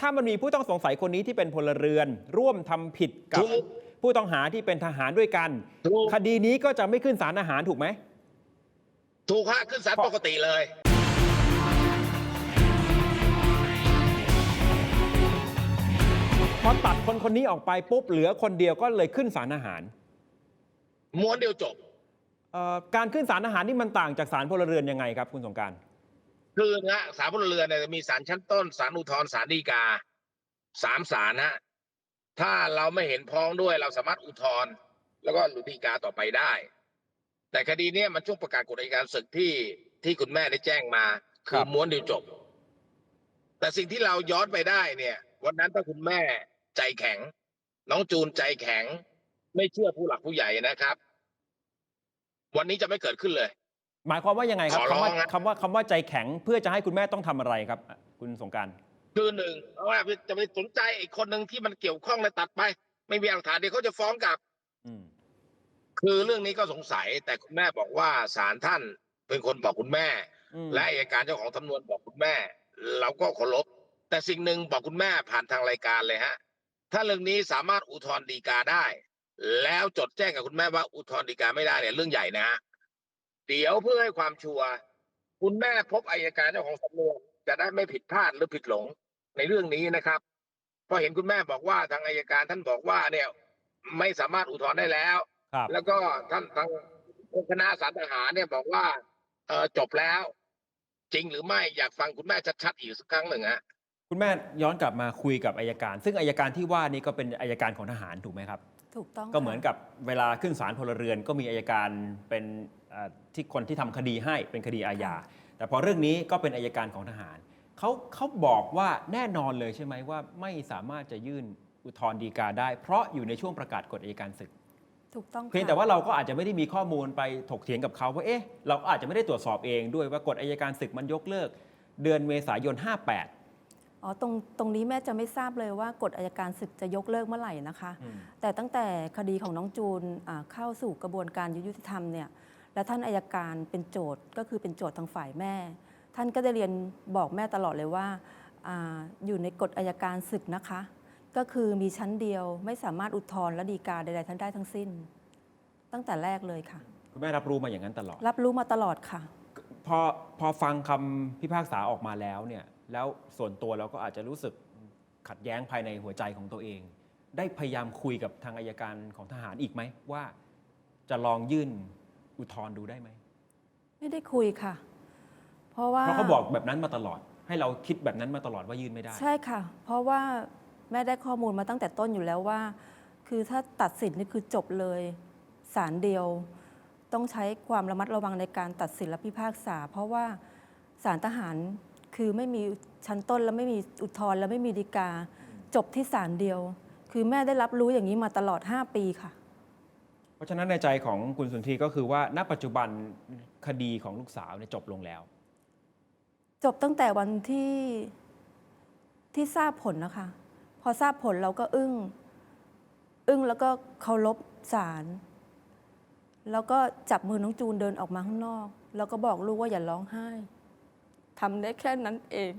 ถ้ามันมีผู้ต้องสงสัยคนนี้ที่เป็นพลเรือน ร่วมทำผิดกับถูก ผู้ต้องหาที่เป็นทหารด้วยกัน ถูกคดีนี้ก็จะไม่ขึ้นศาลอาหารถูกไหม ถูกฮะขึ้นศาลปกติเลย พอตัดคนคนนี้ออกไปปุ๊บเหลือคนเดียวก็เลยขึ้นศาลอาหารม้วนเดียวจบ เอ่อการขึ้นศาลอาหารนี่มันต่างจากศาลพลเรือนยังไงครับคุณสงกราร คือนะศาลพลเรือนเนี่ยจะมีศาลชั้นต้นศาลอุทธรณ์ศาลฎีกาสามศาลนะถ้าเราไม่เห็นพ้องด้วยเราสามารถอุทธรณ์แล้วก็หรือฎีกาต่อไปได้ แต่คดีเนี้ยมันช่วงประกาศกฎอัยการศึกที่ที่คุณแม่ได้แจ้งมาคือม้วนเดียวจบ แต่สิ่งที่เราย้อนไปได้เนี่ย วันนั้นถ้าคุณแม่ใจแข็ง น้องจูนใจแข็ง ไม่เชื่อผู้หลักผู้ใหญ่นะครับ วันนี้จะไม่เกิดขึ้นเลย หมายความว่ายังไงครับขอร้คำองว่านะ คำว่าคำว่าใจแข็งเพื่อจะให้คุณแม่ต้องทำอะไรครับ คุณสงกราร คือหนึ่งเอาว่าจะไปสนใจอีกคนหนึ่งที่มันเกี่ยวข้องเลยตัดไป ไม่มีหลักฐานเดี๋ยวเขาจะฟ้องกลับ คือเรื่องนี้ก็สงสัยแต่คุณแม่บอกว่าศาลท่านเป็นคนบอกคุณแม่ และอัยการเจ้าของสำนวนบอกคุณแม่ เราก็เคารพแต่สิ่งหนึ่งบอกคุณแม่ผ่านทางรายการเลยฮะ ถ้าเรื่องนี้สามารถอุทธรณ์ฎีกาได้ แล้วจดแจ้งกับคุณแม่ว่าอุทธรณ์ฎีกาไม่ได้เนี่ยเรื่องใหญ่นะฮะ เดี๋ยวเพื่อให้ความชัวร์คุณแม่พบอัยการเจ้าของสำนวนจะได้ไม่ผิดพลาดหรือผิดหลงในเรื่องนี้นะครับเพราะเห็นคุณแม่บอกว่าทางอัยการท่านบอกว่าเนี่ยไม่สามารถอุทธรณ์ได้แล้วครับแล้วก็ท่านทางคณะสารทหารเนี่ยบอกว่าเออจบแล้ว จริงหรือไม่อยากฟังคุณแม่ชัดๆอีกสักครั้งหนึ่งฮะคุณแม่ย้อนกลับมาคุยกับอายการ ซึ่งอายการที่ว่านี้ก็เป็นอายการของทหารถูกไหมครับ ถูกต้องก็เหมือนค่ะกับเวลาขึ้นศาลพลเรือน ก็มีอายการเป็นเอ่อที่คนที่ทำคดีให้เป็นคดีอาญาแต่พอเรื่องนี้ก็เป็นอายการของทหารเขาเขาบอกว่าแน่นอนเลยใช่ไหมว่าไม่สามารถจะยื่นอุทธรณ์ฎีกาได้ เพราะอยู่ในช่วงประกาศกฎอายการศึกถูกต้องเพียงค่ะแต่ว่าเราก็อาจจะไม่ได้มีข้อมูลไปถกเถียงกับเขาว่าเอ๊ะเราอาจจะไม่ได้ตรวจสอบเองด้วยว่ากฎอายการศึกมันยกเลิก เดือนเมษายน 58 อ๋อตรงตรงนี้แม่จะไม่ทราบเลยว่ากฎอายการศึกจะยกเลิกเมื่อไหร่นะคะ อืม แต่ตั้งแต่คดีของน้องจูนอ่าเข้าสู่กระบวนการยุติธรรมเนี่ยและท่านอายการเป็นโจทย์ก็คือเป็นโจทย์ทางฝ่ายแม่ ท่านก็ได้เรียนบอกแม่ตลอดเลยว่าอาอยู่ในกฎอายการศึกนะคะ ก็คือมีชั้นเดียวไม่สามารถอุทธรณ์และฎีกาใดๆท่านได้ทั้งสิ้น ตั้งแต่แรกเลยค่ะ คุณแม่รับรู้มาอย่างนั้นตลอด รับรู้มาตลอดค่ะ พอพอฟังคำพิพากษาออกมาแล้วเนี่ย แล้วส่วนตัวเราก็อาจจะรู้สึกขัดแย้งภายในหัวใจของตัวเอง ได้พยายามคุยกับทางอายการของทหารอีกไหมว่าจะลองยื่นอุทธรณ์ดูได้ไหมไม่ได้คุยค่ะ เพราะว่าเพราะเขาบอกแบบนั้นมาตลอด ให้เราคิดแบบนั้นมาตลอดว่ายื่นไม่ได้ ใช่ค่ะ เพราะว่าแม่ได้ข้อมูลมาตั้งแต่ต้นอยู่แล้วว่า คือถ้าตัดสินนี่คือจบเลยศาลเดียว ต้องใช้ความระมัดระวังในการตัดสินและพิพากษา เพราะว่าศาลทหาร คือไม่มีชั้นต้นและไม่มีอุทธรณ์และไม่มีฎีกา จบที่ศาลเดียว คือแม่ได้รับรู้อย่างนี้มาตลอด 5 ปีค่ะ เพราะฉะนั้นในใจของคุณสุนทรีก็คือว่าณปัจจุบันคดีของลูกสาวเนี่ยจบลงแล้ว จบตั้งแต่วันที่ที่ทราบผลนะคะ พอทราบผลเราก็อึ้ง อึ้งแล้วก็เคารพศาลแล้วก็จับมือน้องจูนเดินออกมาข้างนอก แล้วก็บอกลูกว่าอย่าร้องไห้ ทำได้แค่นั้นเอง